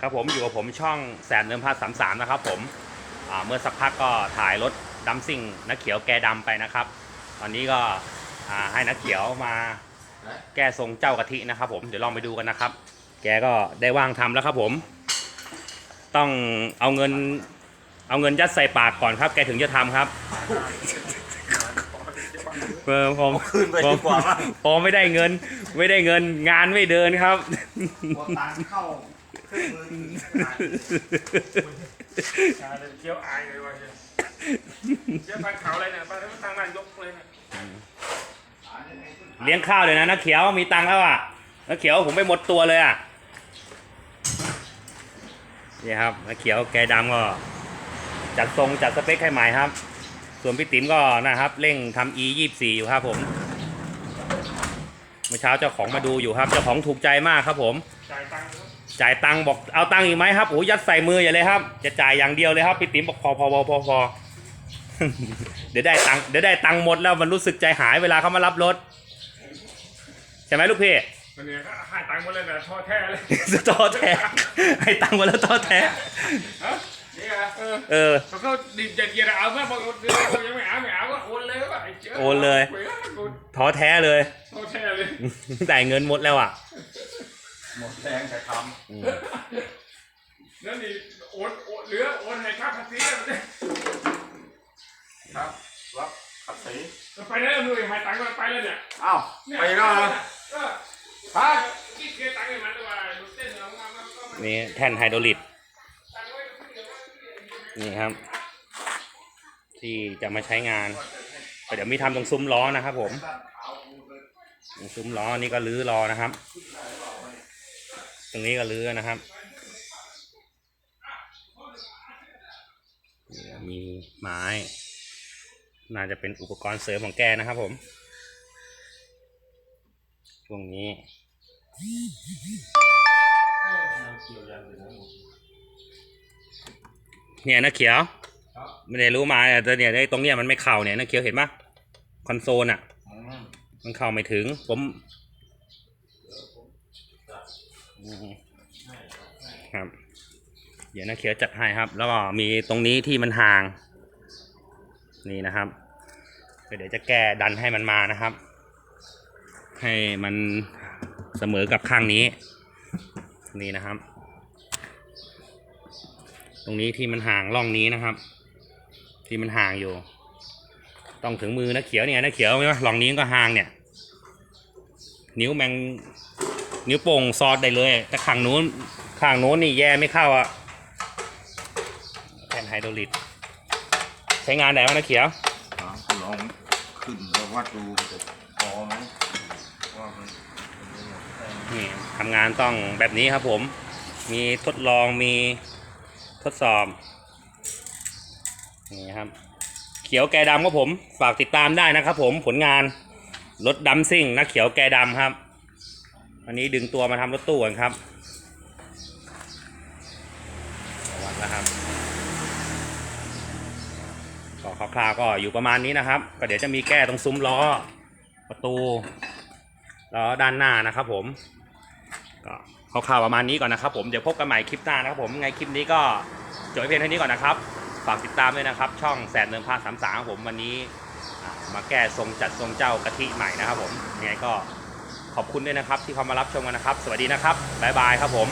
ครับผมอยู่กับผมช่องแสนเดิมพันสามสามนะครับผมอ่าเมื่อสักพักก็ถ่ายรถดัมซิ่งนักเขียวแกดำไปนะครับ ตอนนี้ก็อ่าให้นักเขียวมาแก้ทรงเจ้ากะทินะครับ ผมเดี๋ยวลองไปดูกันนะครับ แกก็ได้ว่างทำแล้วครับผม ต้องเอาเงินเอาเงินยัดใส่ปากก่อนครับ แกถึงจะทำครับเออผมคืนไปดีกว่ามั้งพอไม่ได้เงิน ไม่ได้เงินงานไม่เดินครับหัวตังเข้า เครื่องมือเคี้ยวอายเลยวะเคี้ยวพันเขาเลยเนี่ยไปทั้งทางนั้นยกเลยเนี่ยเลี้ยงข้าวเลยนะนักเขียวมีตังค์แล้วอะนักเขียวผมไปหมดตัวเลยอะนี่ครับนักเขียวแกดำก็จัดทรงจัดสเปคให้ใหม่ครับ ส่วนพี่ติ๋มก็นะครับ เร่งทำ e 2 4อยู่ครับผมเมื่อเช้าเจ้าของมาดูอยู่ครับ เจ้าของถูกใจมากครับผมจ่ายตังค์ จ่ายตังค์บอกเอาตังค์อีกไหมครับโอ้ยยัดใส่มืออย่าเลยครับ จะจ่ายอย่างเดียวเลยครับพี่ติ๋มบอกพอพอพอพอพอเดี๋ยวได้ตังค์เดี๋ยวได้ตังค์หมดแล้วมันรู้สึกใจหายเวลาเขามารับรถใช่ไหมลูกพี่มันเนี่ยก็ให้ตังค์หมดเลยนะท้อแท้เลยท้อแท้ให้ตังค์มาแล้วท้อแท้ฮะนี่ไงเออเออเขาก็ดิบเย็นๆเอาซะบอกว่ายังไม่เอาไม่เอาก็โอนเลยว่ะไอ้เจ้าโอนเลยโอนท้อแท้เลยท้อแท้เลยแต่เงินหมดแล้วอะ หมดแรงแต่ทอืมนั่นนี่โอนโอนเหลือโอนให้ค่าภาษีแล้วเนี่ยำครับรับขับสีไปแล้วมือให้ตังค์มันไปแล้วเนี่ยอ้าวไปแล้วเหรอเออฮะคิดเกตังค์ให้มันด้วยว่าดูเต้นเอามามาก็มานี่แท่นไฮดรอลิกตังค์ไว้เดี๋ยวว่านี่ครับ ที่จะมาใช้งานเดี๋ยวมีทำตรงซุ้มล้อนะครับผมตรงซุ้มล้อนี่ก็รื้อล้อนะครับต รงนี้ก็เรื้อนะครับ มีไม้ น่าจะเป็นอุปกรณ์เสริมของแกนะครับผมช่วงนี้เนี่ยนะเขียวไม่ได้รู้มาแต่เนี่ยไอ้ตรงเนี้ยมันไม่เข่าเนี่ยนะเขียวเห็นปะคอนโซลอะ มันเข้าไม่ถึง ผม ครับ เดี๋ยวนะเขียวจัดให้ครับ แล้วก็มีตรงนี้ที่มันห่าง นี่นะครับเดี๋ยวจะแก้ดันให้มันมานะครับ ให้มันเสมอกับข้างนี้ นี่นะครับ ตรงนี้ที่มันห่างร่องนี้นะครับ ที่มันห่างอยู่ ต้องถึงมือนะเขียวเนี่ยนะเขียวไหมว่องนี้ก็ห่างเนี่ย นิ้วแมง นิ้วโป่งซอดได้เลย แต่ข้างนู้นข้างนู้นนี่แย่ไม่เข้าอะแผ่นไฮดรอลิกใช้งานไหนวะนะเขียวถามคุณลองขึ้นแล้ววัดดูจะพอไหมว่ามันมันหมดแรงนี่ทำงานต้องแบบนี้ครับผม มีทดลองมีทดสอบ นี่ครับ เขียวแกดำครับผม ฝากติดตามได้นะครับผมผลงานรถดำซิ่งนักเขียวแกดำครับ อันนี้ดึงตัวมาทำรถตู้กันครับวัดแล้วครับก็คร่าวๆก็อยู่ประมาณนี้นะครับ ก็เดี๋ยวจะมีแก้ตรงซุ้มล้อประตูล้อด้านหน้านะครับผมก็คร่าวๆประมาณนี้ก่อนนะครับ ผมเดี๋ยวพบกันใหม่คลิปหน้านะครับผมไงคลิปนี้ก็จบเพียงเท่านี้ก่อนนะครับฝากติดตามด้วยนะครับ ช่องแสนเดิมพาสามสามผมวันนี้มาแก้ทรงจัดทรงเจ้ากะทิใหม่นะครับผมยังไงก็ ขอบคุณด้วยนะครับ ที่เข้ามารับชมกันนะครับ สวัสดีนะครับบ๊ายบายครับผม